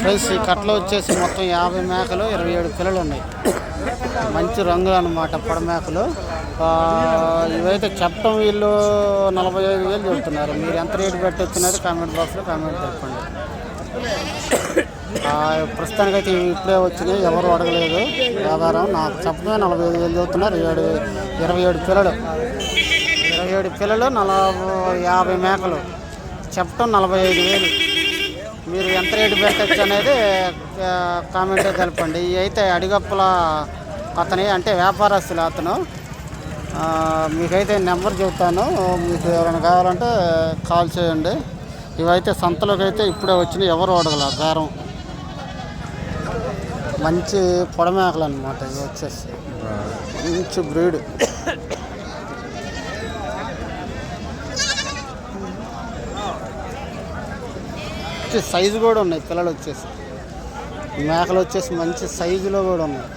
Friends ఈ కట్టలో వచ్చేసి మొత్తం యాభై మేకలు ఇరవై ఏడు పిల్లలు ఉన్నాయి. మంచి రంగులు అనమాట పొడమేకలు. ఇవైతే చెప్పడం వీళ్ళు నలభై ఐదు వేలు చెబుతున్నారు. మీరు ఎంత రేటు పెట్టి వచ్చినారు కామెంట్ బాక్స్లో కామెంట్ చెప్పండి. ప్రస్తుతానికైతే ఇవి ఇప్పుడే వచ్చినాయి ఎవరు అడగలేదు. వ్యాపారం నాకు చెప్పడమే నలభై ఐదు వేలు చెబుతున్నారు. ఏడు ఇరవై ఏడు పిల్లలు ఇరవై ఏడు పిల్లలు నలభై యాభై మేకలు. చెప్పడం నలభై ఐదు వేలు. మీరు ఎంత రేటు పెట్టచ్చు అనేది కామెంట్ తెలపండి. ఇవి అయితే అడిగప్పుల అతని అంటే వ్యాపారస్తులు అతను. మీకైతే నెంబర్ చెప్తాను. మీకు ఎవరైనా కావాలంటే కాల్ చేయండి. ఇవైతే సంతలోకి అయితే ఇప్పుడే వచ్చినాయి. ఎవరు అడగల బేరం మంచి పొడమేకలు అనమాట ఇవి వచ్చేసి. మంచి బ్రీడ్. మంచి సైజు కూడా ఉన్నాయి. పిల్లలు వచ్చేసి. మేకలు వచ్చేసి మంచి సైజులో కూడా ఉన్నాయి.